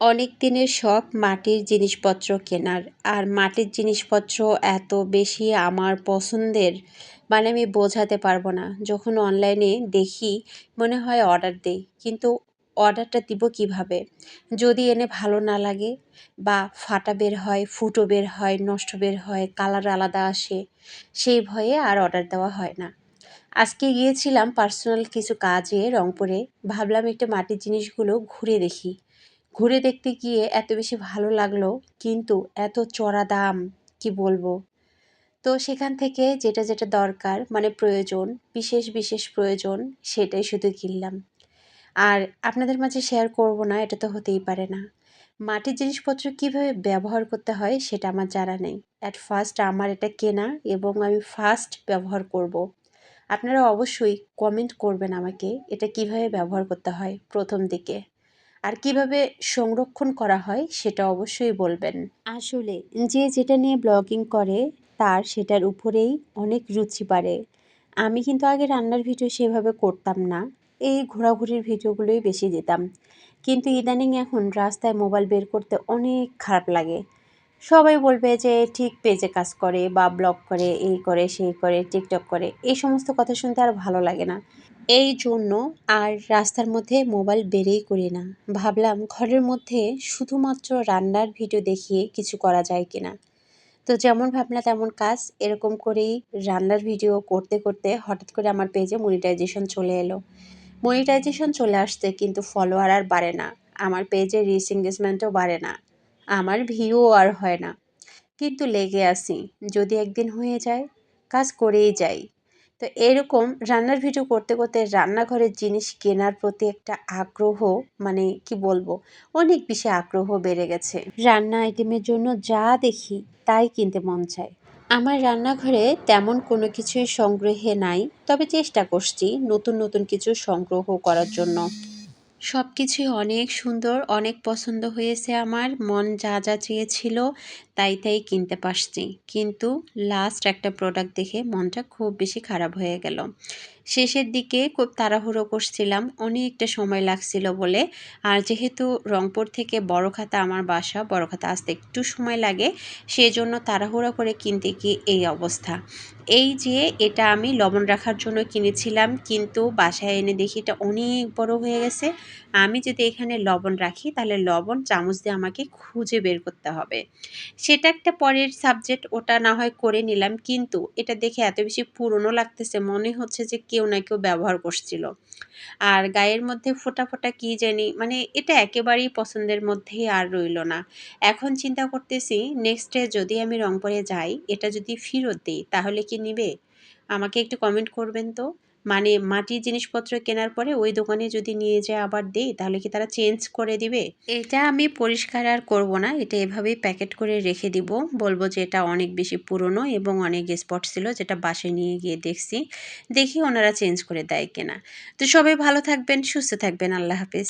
অনেক দিনের শখ মাটির জিনিসপত্র কেনার। আর মাটির জিনিসপত্র এত বেশি আমার পছন্দের মানে আমি বোঝাতে পারব না। যখন অনলাইনে দেখি, মনে হয় অর্ডার দিই, কিন্তু অর্ডারটা দিব কীভাবে? যদি এনে ভালো না লাগে বা ফাটা বের হয়, ফুটো বের হয়, নষ্ট বের হয়, কালার আলাদা আসে, সেই ভয়ে আর অর্ডার দেওয়া হয় না। আজকে গিয়েছিলাম পার্সোনাল কিছু কাজে রংপুরে। ভাবলাম একটু মাটির জিনিসগুলো ঘুরে দেখি। ঘুরে দেখতে গিয়ে এত বেশি ভালো লাগল, কিন্তু এত চড়া দাম, কি বলব? তো সেখান থেকে যেটা যেটা দরকার মানে প্রয়োজন, বিশেষ বিশেষ প্রয়োজন, সেটাই শুধু কিনলাম। আর আপনাদের মাঝে শেয়ার করব না, এটা তো হতেই পারে না। মাটির জিনিসপত্র কীভাবে ব্যবহার করতে হয়, সেটা আমার জানা নেই। অ্যাট ফার্স্ট আমার এটা কেনা এবং আমি ফার্স্ট ব্যবহার করব। আপনারা অবশ্যই কমেন্ট করবেন আমাকে, এটা কীভাবে ব্যবহার করতে হয় প্রথম দিকে। আর কীভাবে সংরক্ষণ করা হয় সেটা অবশ্যই বলবেন। আসলে যে যেটা নিয়ে ব্লগিং করে তার সেটার উপরেই অনেক রুচি বাড়ে। আমি কিন্তু আগে রান্নার ভিডিও সেভাবে করতাম না। এই ঘোরাঘুরির ভিডিওগুলোই বেশি দিতাম। কিন্তু ইদানিং এখন রাস্তায় মোবাইল বের করতে অনেক খারাপ লাগে। সবাই বলবে যে ঠিক পেজে কাজ করে বা ব্লগ করে, এই করে, সেই করে, টিকটক করে, এই সমস্ত কথা শুনতে আর ভালো লাগে না। এই জন্য আর রাস্তার মধ্যে মোবাইল বেরেই করি না। ভাবলাম ঘরের মধ্যে শুধুমাত্র রান্নার ভিডিও দেখিয়ে কিছু করা যায় কিনা। তো যেমন ভাবনা তেমন কাজ, এরকম করেই রান্নার ভিডিও করতে করতে হঠাৎ করে আমার পেজে মনিটাইজেশন চলে এলো। মনিটাইজেশন চলে আসতে কিন্তু ফলোয়ার আর বাড়ে না। আমার পেজে রিচ এঙ্গেজমেন্টও বাড়ে না। আমার ভিউ আর হয় না। কিন্তু লেগে আসি যদি একদিন হয়ে যায়, কাজ করেই যাই। তো এরকম রান্নার ভিডিও করতে করতে রান্নাঘরের জিনিস কেনার প্রতি একটা আগ্রহ মানে কি বলব, অনেক বেশি আগ্রহ বেড়ে গেছে। রান্না আইটেমের জন্য যা দেখি তাই কিনতে মন চায়। আমার রান্নাঘরে তেমন কোনো কিছুই সংগ্রহে নাই, তবে চেষ্টা করছি নতুন নতুন কিছু সংগ্রহ করার জন্য। সব কিছুই অনেক সুন্দর, অনেক পছন্দ হয়েছে আমার। মন যা যা চেয়েছিল তাই তাই কিনতে পারছি। কিন্তু লাস্ট একটা প্রোডাক্ট দেখে মনটা খুব বেশি খারাপ হয়ে গেল। শেষের দিকে খুব তাড়াহুড়ো করছিলাম, অনেকটা সময় লাগছিল বলে। আর যেহেতু রংপুর থেকে বড় খাতা আমার বাসা, বড় খাতা আসতে একটু সময় লাগে সেই জন্য তাড়াহুড়ো করে কিনতে গিয়ে এই অবস্থা। এই যে এটা আমি লবণ রাখার জন্য কিনেছিলাম, কিন্তু বাসায় এনে দেখি এটা অনেক বড় হয়ে গেছে। আমি যদি এখানে লবণ রাখি, তাহলে লবণ চামচ দিয়ে আমাকে খুঁজে বের করতে হবে। সেটা একটা পরের সাবজেক্ট ওটা না হয় করে নিলাম, কিন্তু এটা দেখে এত বেশি পুরনো লাগতেছে, মনে হচ্ছে যে কেউ না কেউ ব্যবহার করছিল। আর গায়ের মধ্যে ফোটা ফোটা কী জানি মানে এটা একেবারেই পছন্দের মধ্যেই আর রইল না। এখন চিন্তা করতেছি নেক্সট যদি আমি রংপুরে যাই, এটা যদি ফেরত দিই, তাহলে কি নিবে? আমাকে একটু কমেন্ট করবেন তো। মানে মাটির জিনিসপত্র কেনার পরে ওই দোকানে যদি নিয়ে যায় আবার দেই, তাহলে কি তারা চেঞ্জ করে দিবে? এটা আমি পরিষ্কার আর করব না, এটা এভাবেই প্যাকেট করে রেখে দিব। বলব যে এটা অনেক বেশি পুরনো এবং অনেক স্পট ছিল, যেটা বাসে নিয়ে গিয়ে দেখছি। দেখি ওনারা চেঞ্জ করে দেয় কিনা। তো সবাই ভালো থাকবেন, সুস্থ থাকবেন, আল্লাহ হাফিজ।